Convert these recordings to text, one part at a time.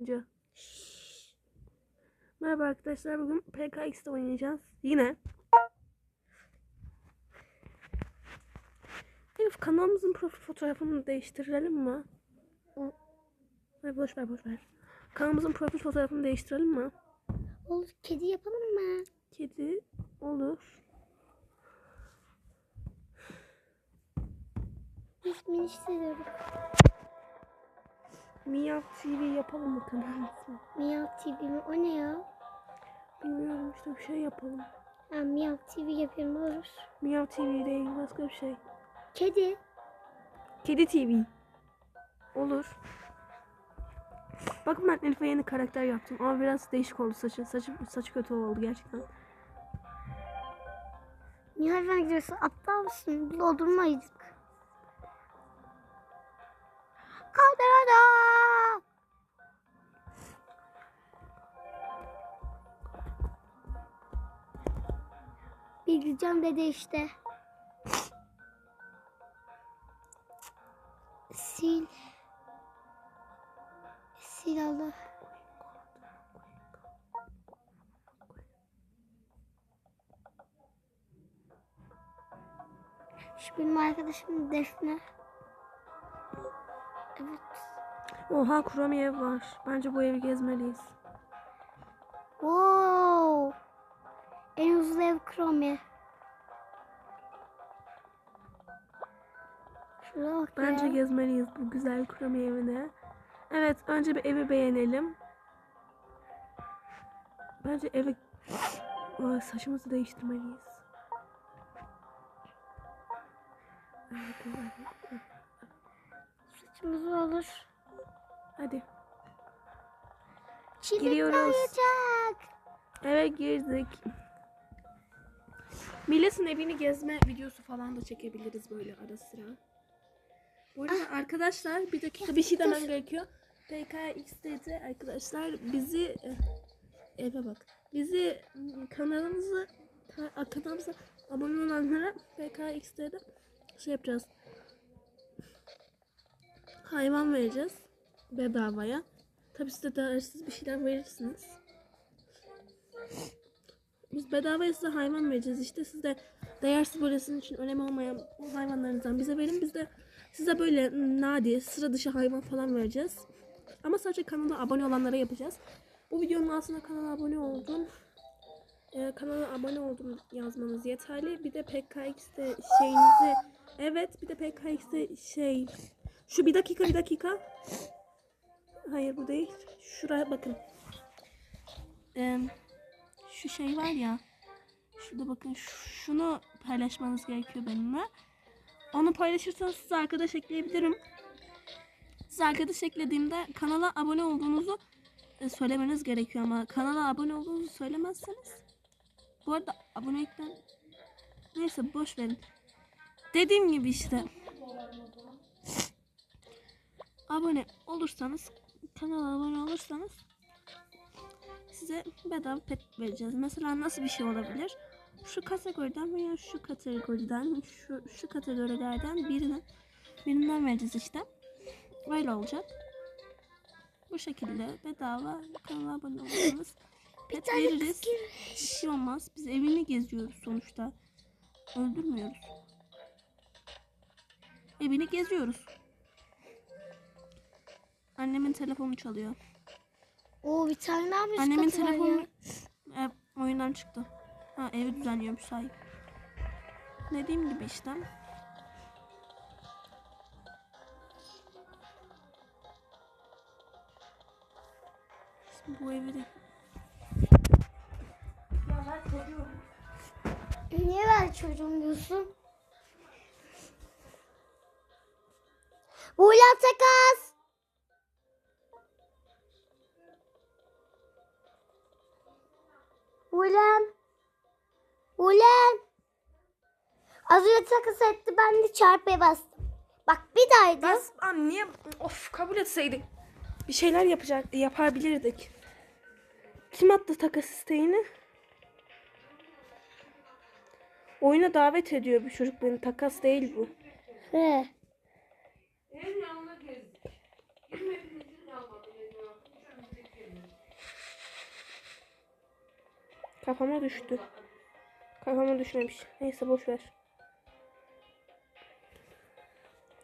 Önce. Merhaba arkadaşlar bugün PKX'de oynayacağız. Yine. Elif kanalımızın profil fotoğrafını değiştirelim mi? Ay boş ver boş ver. Kanalımızın profil fotoğrafını değiştirelim mi? Olur kedi yapalım mı? Kedi olur. Biz miniş seviyoruz. Miyav TV yapalım mı kanalımızı? Miyav TV mi? O ne ya? Bilmiyorum işte bir şey yapalım. Ha, Miyav TV yapıyorum olur. Miyav TV değil başka bir şey. Kedi. Kedi TV. Olur. Bakın ben Elif'e yeni karakter yaptım ama biraz değişik oldu saçı. Saçı, saçı kötü oldu gerçekten. Niye hayvan gidiyorsun? Aptal mısın? Biz Bilgecan dede işte. Sil. Sil Allah. Şu benim arkadaşım Defne. Evet. Oha Kurami ev var. Bence bu evi gezmeliyiz. Wow. En hızlı ev Kromi. Şuraya bak Bence ya. gezmeliyiz bu güzel Kurami evine. Evet önce bir evi beğenelim. Bence evi... Aa, saçımızı değiştirmeliyiz. Evet, evet, evet. Saçımız olur. Hadi. Çilek Giriyoruz. ayacak. Eve girdik. Milletin evini gezme videosu falan da çekebiliriz böyle ara sıra. Bu arada arkadaşlar bir dakika bir şey demem gerekiyor. PKX dedi arkadaşlar bizi eh, eve bak. Bizi kanalımızı kanalımıza abone olanlara PKX dedi şey yapacağız. Hayvan vereceğiz bedavaya. Tabii siz de değersiz bir şeyler verirsiniz. Biz bedavaya size hayvan vereceğiz işte. Siz de değersiz böyle sizin için önemi olmayan hayvanlarınızdan bize verin. Biz de size böyle nadir, sıra dışı hayvan falan vereceğiz. Ama sadece kanala abone olanlara yapacağız. Bu videonun altına kanala abone oldum. Ee, kanala abone oldum yazmanız yeterli. Bir de PKX'de şeyinizi... Evet bir de PKX'de şey... Şu bir dakika bir dakika. Hayır bu değil. Şuraya bakın. Ee, şu şey var ya. Şurada bakın şunu paylaşmanız gerekiyor benimle. Onu paylaşırsanız size arkadaş ekleyebilirim. Size arkadaş eklediğimde kanala abone olduğunuzu e, söylemeniz gerekiyor ama kanala abone olduğunuzu söylemezseniz bu arada abonelikten neyse boş verin. Dediğim gibi işte abone olursanız kanala abone olursanız size bedava pet vereceğiz. Mesela nasıl bir şey olabilir? Şu kategoriden veya şu kategoriden, şu, şu kategorilerden birine, birinden vereceğiz işte. Böyle olacak. Bu şekilde bedava kanala abone olursanız pet veririz. Bir şey olmaz. Biz evini geziyoruz sonuçta. Öldürmüyoruz. Evini geziyoruz. Annemin telefonu çalıyor. Oo bir tane daha müzik Annemin telefonu e, oyundan çıktı. Ha evi düzenliyormuş sahip. Dediğim gibi işte. Şimdi bu evi de... Ya ben çocuğum. Niye ben çocuğum diyorsun? Ulan takas. Ulan. Ulan. Az önce takas etti ben de çarpıya bastım. Bak bir daha edin. Bas, an, niye? Of kabul etseydik. Bir şeyler yapacak, yapabilirdik. Kim attı takas isteğini? Oyuna davet ediyor bu çocuk beni. Takas değil bu. He. Kafama düştü. Kafama düşmemiş. Neyse boş ver.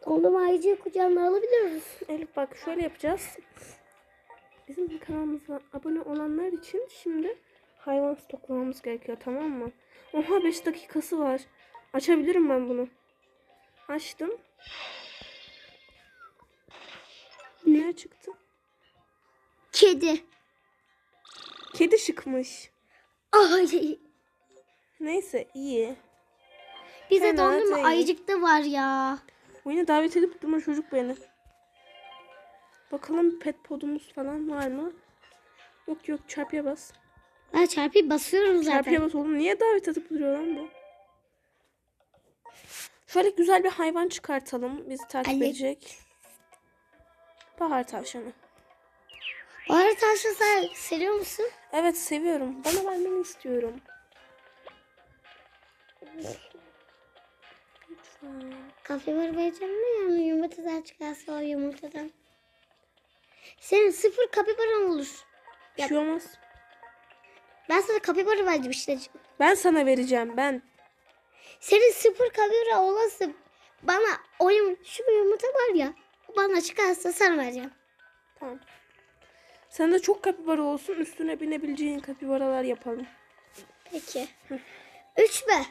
Onu ayıcığı kucağına alabiliyoruz. Elif bak şöyle yapacağız. Bizim kanalımıza abone olanlar için şimdi hayvan stoklamamız gerekiyor tamam mı? Oha 5 dakikası var. Açabilirim ben bunu. Açtım. Ne çıktı? Kedi. Kedi çıkmış. Ay. Neyse iyi. Bize Fena dondurma değil. ayıcık da var ya. Oyuna davet edip durma çocuk beni. Bakalım pet podumuz falan var mı? Yok yok çarpıya bas. Ben çarpıyı basıyorum zaten. Çarpıya bas oğlum. Niye davet edip duruyor lan bu? Şöyle güzel bir hayvan çıkartalım. Bizi takip Ali. edecek. Bahar tavşanı. Taşı sen seviyor musun? Evet seviyorum. Bana vermeni istiyorum. Lütfen. Kafe var vereceğim mi yani yumurtadan çıkarsa o yumurtadan. Senin sıfır kapibaran olur. Bir şey olmaz. Ben sana kapibara verdim işte. Ben sana vereceğim ben. Senin sıfır kapibara olası bana o yum şu yumurta var ya bana çıkarsa sana vereceğim. Tamam. Sen de çok kapibara olsun. Üstüne binebileceğin kapibaralar yapalım. Peki. Üç be.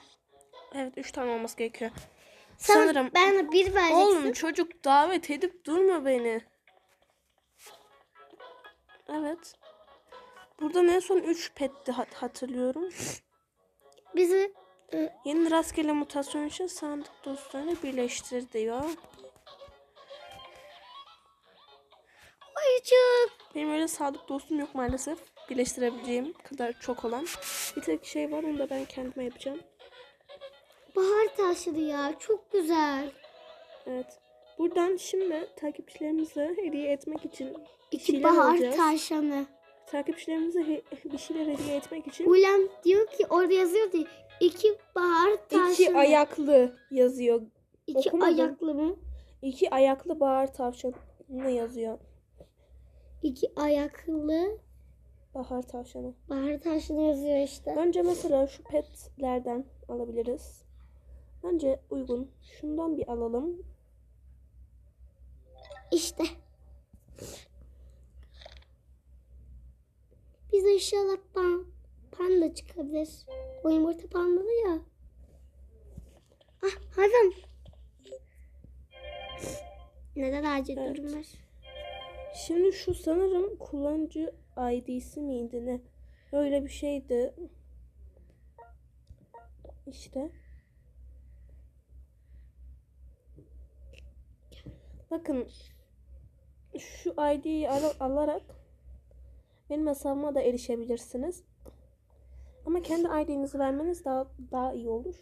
Evet 3 tane olması gerekiyor. Sana Sanırım. ben bir vereceksin. Oğlum çocuk davet edip durma beni. Evet. Burada en son 3 petti hat- hatırlıyorum. Bizi e, Yeni rastgele mutasyon için sandık dostlarını birleştir diyor. ayıcık. Benim öyle sadık dostum yok maalesef. Birleştirebileceğim kadar çok olan. Bir tek şey var onu da ben kendime yapacağım. Bahar taşıdı ya çok güzel. Evet. Buradan şimdi takipçilerimize hediye etmek için İki bahar alacağız. tavşanı. Takipçilerimize he- bir şeyler hediye etmek için Ulan diyor ki orada yazıyor diye iki bahar tavşanı. iki ayaklı yazıyor. İki okumadım. ayaklı mı? İki ayaklı bahar tavşanı yazıyor. İki ayaklı Bahar tavşanı. bahar tavşanı yazıyor işte. Önce mesela şu petlerden alabiliriz. Bence uygun. Şundan bir alalım. İşte. Bize inşallah pan, panda çıkabilir. O yumurta pandalı ya. Ah hayvan. Neden acil Evet. durum var? Şimdi şu sanırım kullanıcı ID'si miydi ne? Öyle bir şeydi. İşte. Bakın şu ID'yi al- alarak benim hesabıma da erişebilirsiniz. Ama kendi ID'nizi vermeniz daha daha iyi olur.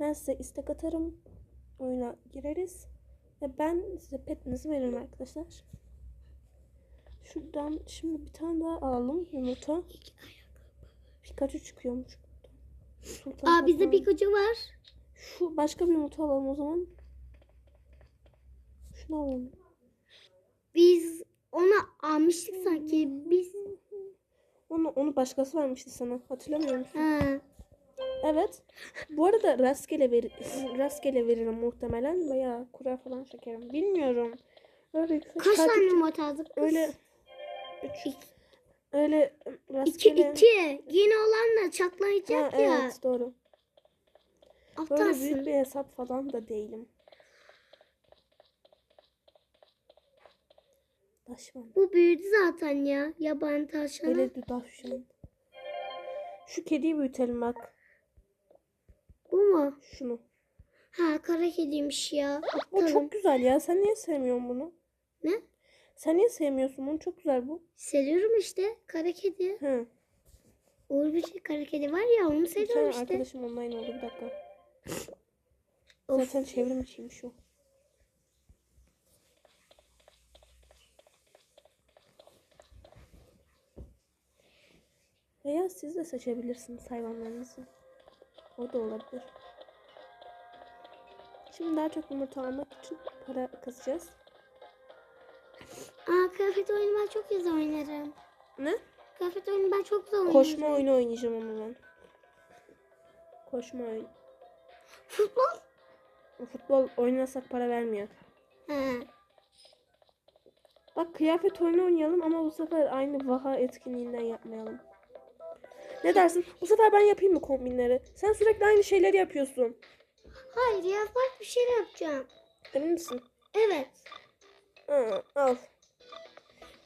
Ben size istek atarım. Oyuna gireriz. Ve ben size petinizi veririm arkadaşlar. Şuradan şimdi bir tane daha alalım yumurta. Pikachu çıkıyormuş. Sultan Aa bizde. Pikachu var. Şu başka bir yumurta alalım o zaman. Şunu alalım. Biz ona almıştık sanki. Biz Onu, onu başkası vermişti sana. Hatırlamıyor musun? ha. Evet. Bu arada rastgele ver rastgele veririm muhtemelen veya kura falan çekerim. Bilmiyorum. Öyle Kaç tane takipçi- yumurta aldık öyle üç, İki. öyle İki rastgele iki. Yeni olan da Ha, ya. evet doğru. Böyle Aptalsın. büyük bir hesap falan da değilim. Taşman. Bu büyüdü zaten ya. Yaban tavşanı. Öyle dudakşan. Şu kediyi büyütelim bak. Bu mu? Şunu. Ha kara kediymiş ya. O Aptalım. çok güzel ya. Sen niye sevmiyorsun bunu? Ne? Sen niye sevmiyorsun bunu? Çok güzel bu. Seviyorum işte. Kara kedi. Hı. Uğur bir şey kara kedi var ya onu Bir seviyorum işte. arkadaşım online oldu bir dakika. Of. Zaten çevrim içiymiş o. Veya siz de seçebilirsiniz hayvanlarınızı. O da olabilir. Şimdi daha çok yumurta almak için para kasacağız. Aa kıyafet oyunu ben çok güzel oynarım. Ne? Kıyafet oyunu ben çok güzel oynuyorum. Koşma oyunu oynayacağım ama ben. Koşma oyunu. Futbol? Futbol oynasak para vermiyor. He. Bak kıyafet oyunu oynayalım ama bu sefer aynı vaha etkinliğinden yapmayalım. Ne dersin? Bu sefer ben yapayım mı kombinleri? Sen sürekli aynı şeyleri yapıyorsun. Hayır ya farklı bir şey yapacağım. Emin misin? Evet. Ha, al.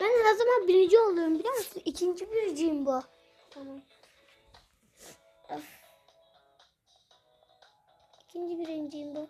Ben her zaman birinci oluyorum biliyor musun? İkinci birinciyim bu. Tamam. Of. İkinci birinciyim bu.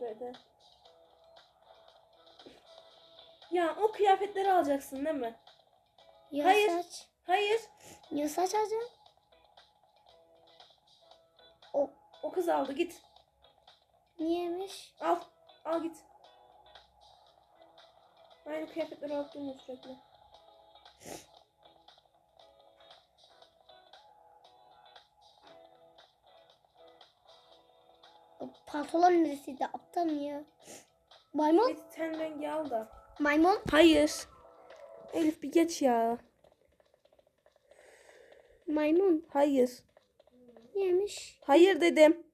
Dedi. Ya o kıyafetleri alacaksın değil mi? Ya Hayır. saç. Hayır. Ya saç alacağım. O O kız aldı git. niyemiş? Al. Al git. Aynı kıyafetleri alıp durma sürekli. Pantolon neresiydi? Aptal mı ya? Maymun? Bir ten rengi al da. Maymun? Hayır. Elif bir geç ya. Maymun. Hayır. Niyemiş? Hayır dedim.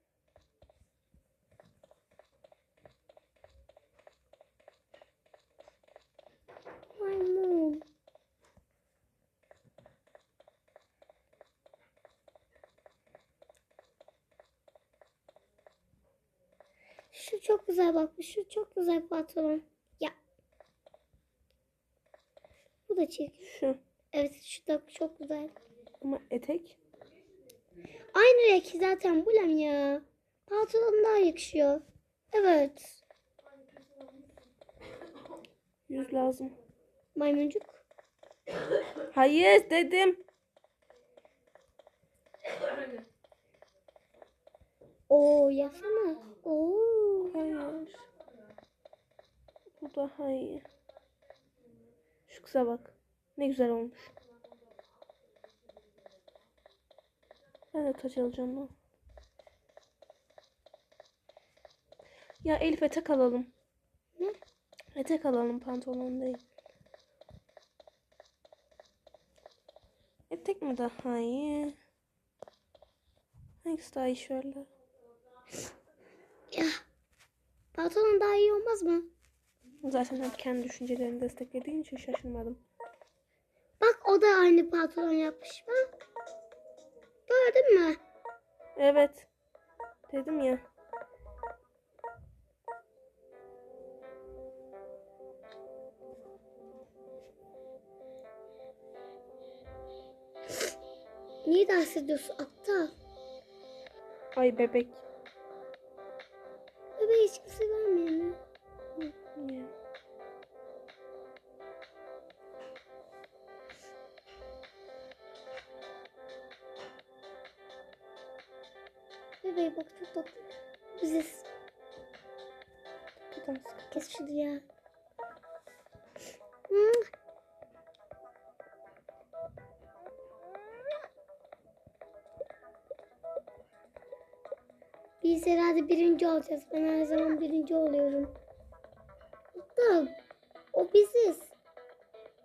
Maymun. Şu çok güzel bak. Şu çok güzel pantolon. Ya. Bu da çirkin. Şu. Evet şu da çok güzel. Ama etek. Aynı renk zaten bu lan ya. Pantolon daha yakışıyor. Evet. Yüz lazım. Maymuncuk. Hayır dedim. Oo yapsana. Oo. Hayır. Bu daha iyi. Şu kıza bak. Ne güzel olmuş. Ben de taç alacağım lan. Ya Elif etek alalım. Ne? Etek alalım pantolon değil. Etek mi daha iyi? Hangisi daha iyi şöyle? Ya. Pantolon daha iyi olmaz mı? Zaten hep kendi düşüncelerini desteklediğin için şaşırmadım. Bak o da aynı pantolon yapmış. Bak. Gördün mü? Evet. Dedim ya. Niye dans ediyorsun aptal? Ay bebek. Hiç kimse görmüyor mu? Niye? Bebeği bak çok tatlı. Bize Kadın sıkı. kes şunu ya. Birinci olacağız. Ben her zaman birinci oluyorum. Da o biziz.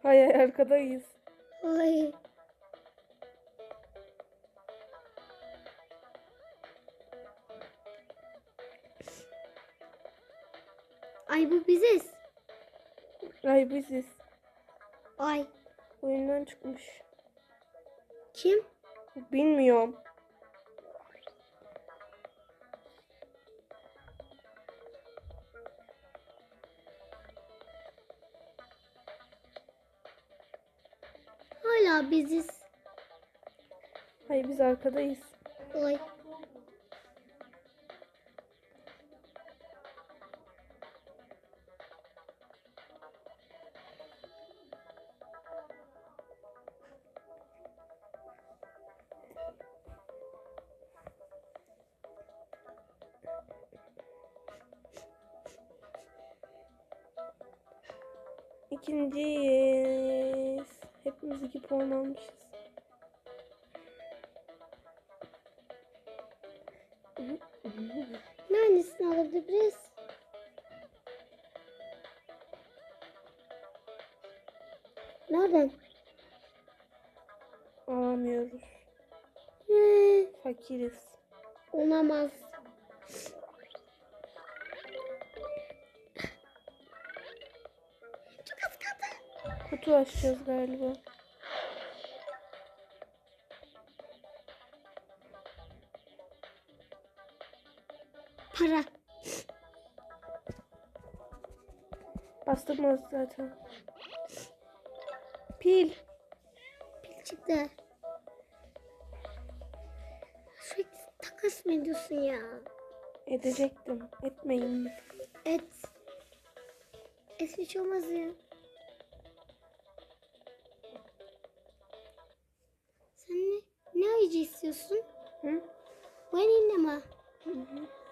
Hayır arkadayız. Ay. Ay bu biziz. Ay biziz. Ay. Oyundan çıkmış. Kim? Bilmiyorum. Hala biziz. Hayır biz arkadayız. Ay. Neredesini alabiliriz? Nereden? Alamıyoruz. Hı, Fakiriz. olamaz. Çok az kaldı. Kutu açacağız galiba. Bastırmaz zaten. Pil. Pil çıktı. Sürekli takas mı ediyorsun ya? Edecektim. Etmeyin. Et. Et hiç olmaz ya. Sen ne, ne ayıcı istiyorsun? Hı? Vanilya mı? Hı hı.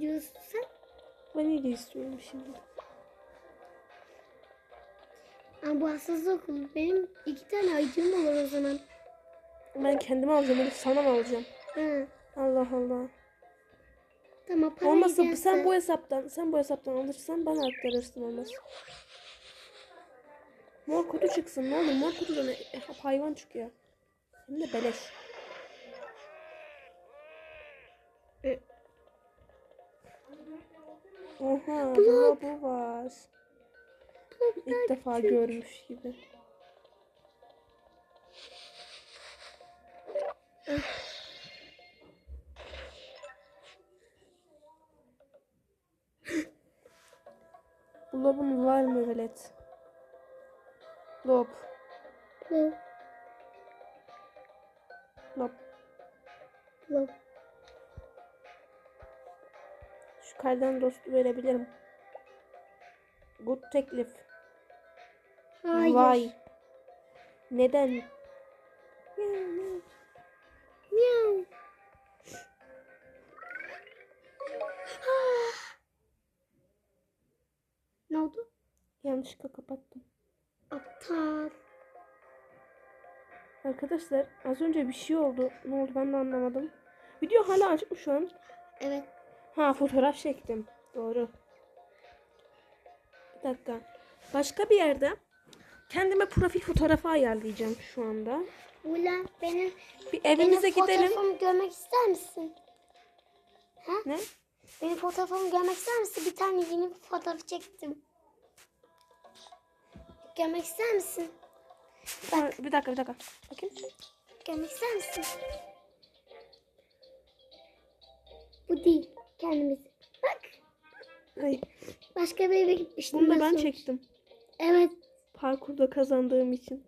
Diyorsun sen? Vanilya istiyorum şimdi. Ama bu hassaslık olur. Benim iki tane ayıcım olur o zaman. Ben kendime alacağım. Elif sana mı alacağım? Ha. Allah Allah. Tamam para Olmazsa giderse- sen bu hesaptan sen bu hesaptan alırsan bana aktarırsın olmaz. Mor kutu çıksın ne olur mor kutudan e, hep hayvan çıkıyor. Hem de beleş. Oha bu bu var. İlk defa görmüş gibi. Bu lobun var mı velet? Lob. Lob, Lob. lob. Şu kardan dostu verebilirim. Good teklif. Hayır. Vay. Neden? Miau. Ne oldu? Yanlışlıkla kapattım. Aptal. Arkadaşlar az önce bir şey oldu. Ne oldu ben de anlamadım. Video hala açık mı şu an? Evet. Ha fotoğraf çektim. Doğru. Bir dakika. Başka bir yerde kendime profil fotoğrafı ayarlayacağım şu anda. Ulan benim Bir evimize benim gidelim. fotoğrafımı görmek ister misin? Ha? Ne? Benim fotoğrafımı görmek ister misin? Bir tane yeni bir fotoğraf çektim. Görmek ister misin? Ha, bir dakika bir dakika. Bakayım. Görmek ister misin? Bu değil. Kendimiz. Bak. Ay, Başka bir eve gitmiştim. bunu da ben çektim. Evet. Parkurda kazandığım için.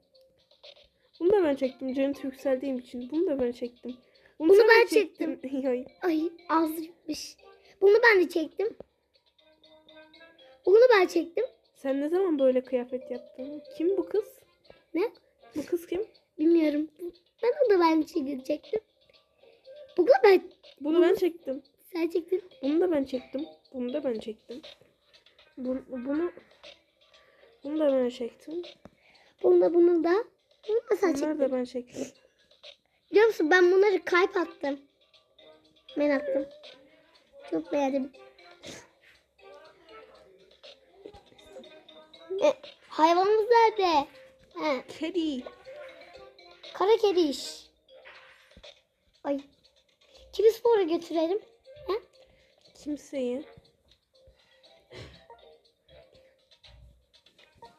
Bunu da ben çektim. Cennet yükseldiğim için. Bunu da ben çektim. Bunu de ben çektin. Ay, Ay az gitmiş. Bunu ben de çektim. Bunu ben çektim. Sen ne zaman böyle kıyafet yaptın? Kim bu kız? Ne? Bu kız kim? Bilmiyorum. Ben onu da ben çektim. Bunu ben Bunu ben çektim. Sen çektin. Bunu da ben çektim. Bunu da ben çektim. Bunu bunu bunu da ben çektim. Bunu da bunu da. Bunu da sen Bunları çektin. da ben çektim. Biliyor musun ben bunları kalp attım. Ben attım. Çok beğendim. E, hayvanımız nerede? He, Kedi. kara kedi iş. Ay. Kimi spora götürelim? Kimseyi.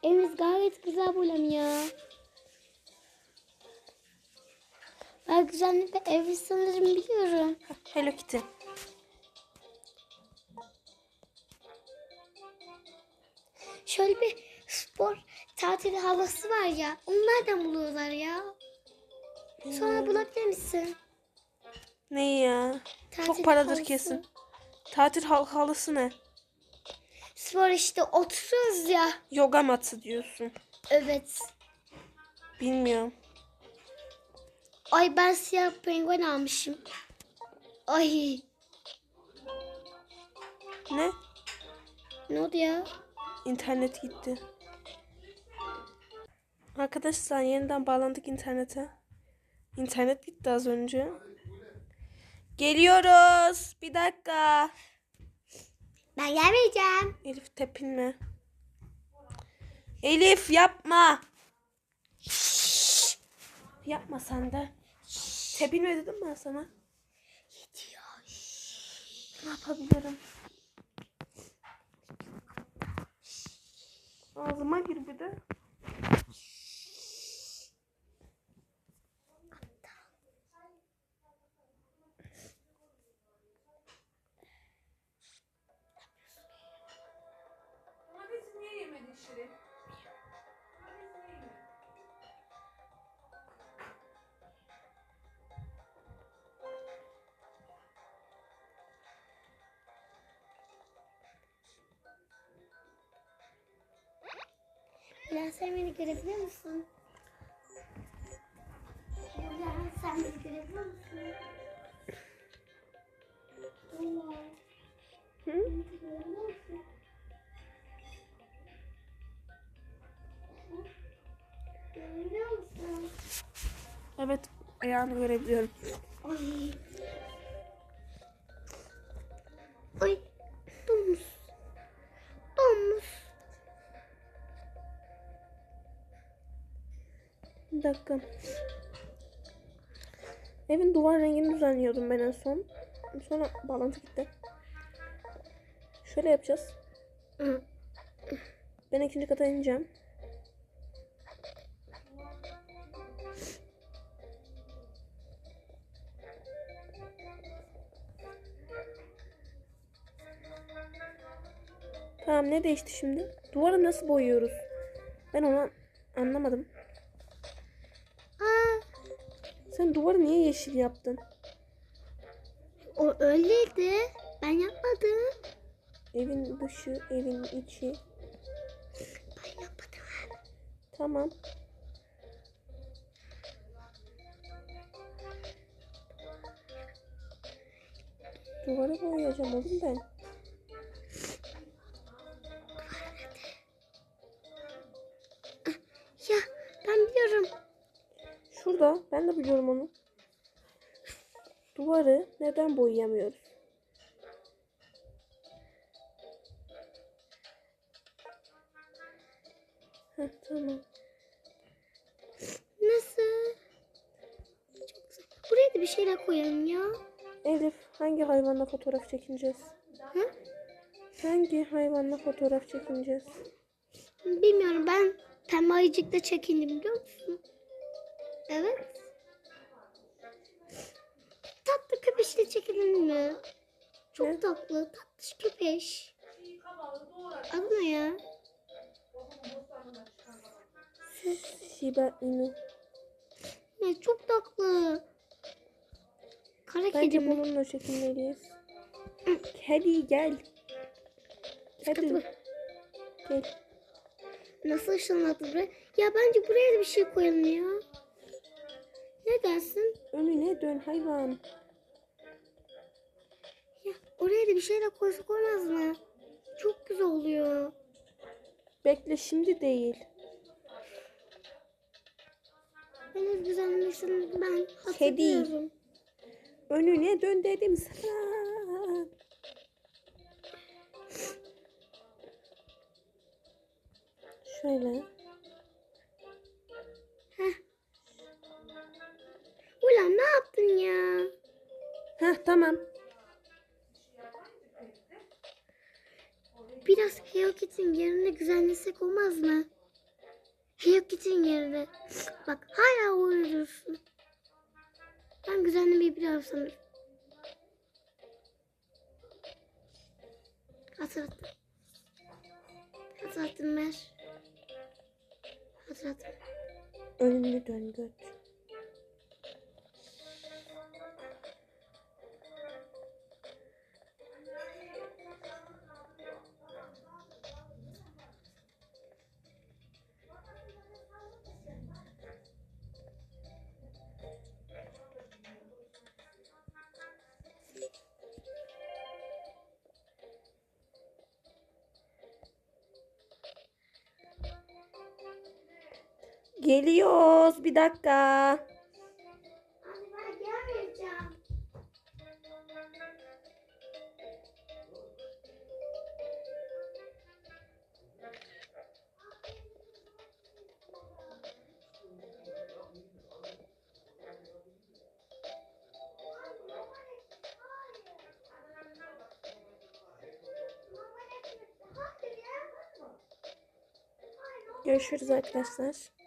Evimiz gayet güzel bulam ya. Ben güzellikle evi sanırım biliyorum. Hello Kitty. Şöyle bir spor tatil havası var ya. Onu nereden buluyorlar ya? Sonra bulabilir misin? Ne ya? Tatil Çok paradır halısı. kesin. Tatil hal halısı ne? Spor işte oturuyoruz ya. Yoga matı diyorsun. Evet. Bilmiyorum. Ay ben siyah penguen almışım. Ay. Ne? Ne oldu ya? İnternet gitti. Arkadaşlar yeniden bağlandık internete. İnternet gitti az önce. Geliyoruz. Bir dakika. Ben gelmeyeceğim. Elif tepinme. Elif yapma. Yapma sen de. Tepinme dedim ben sana. Ne yapabilirim? Ağzıma gir bir de. Bilal sen beni görebiliyor musun? Bilal sen beni görebiliyor musun? Bilal. Hı? Evet ayağını görebiliyorum. Ay. Ay. Domuz. Domuz. Bir dakika. Evin duvar rengini düzenliyordum ben en son. Sonra bağlantı gitti. Şöyle yapacağız. Ben ikinci kata ineceğim. Tamam ne değişti şimdi? Duvarı nasıl boyuyoruz? Ben onu anlamadım. Aa, Sen duvarı niye yeşil yaptın? o öyleydi. Ben yapmadım. Evin dışı, evin içi. Ben yapmadım. Tamam. Duvara boyayacağım oğlum ben. Ben de biliyorum onu. Duvarı neden boyayamıyoruz? Heh, tamam. Nasıl? Buraya da bir şeyler koyalım ya. Elif hangi hayvanla fotoğraf çekineceğiz? Hı? Hangi hayvanla fotoğraf çekineceğiz? Bilmiyorum ben pembe ayıcıkla çekindim biliyor musun? Evet. Tatlı köpeşle çekilir mi? Çok Ne? tatlı. Tatlış köpeş. Adı ne ya? Shiba Inu. Ne çok tatlı. Kara kedi Bence mi? bununla çekinmeliyiz. Kedi gel. Kedi gel. Nasıl ışınladı buraya? Ya bence buraya da bir şey koyalım ya. Ne dersin? Önüne dön hayvan. Ya oraya da bir şeyler koysak olmaz mı? Çok güzel oluyor. Bekle şimdi değil. Ben öz düzenlemesini ben Kedi. hatırlıyorum. Önüne dön dedim sana. Şöyle. Heh. Ulan ne yaptın ya? Heh tamam. Biraz Hello Kitty'nin yerine düzenlesek olmaz mı? Hello Kitty'nin yerine. Bak hala uyuyorsun. Ben düzenlemeyi biliyorum sanırım. Hatırlattım. Hatırlattım ver. Hatırlattım. Önünü dön göt. Geliyoruz. Bir dakika. Görüşürüz arkadaşlar.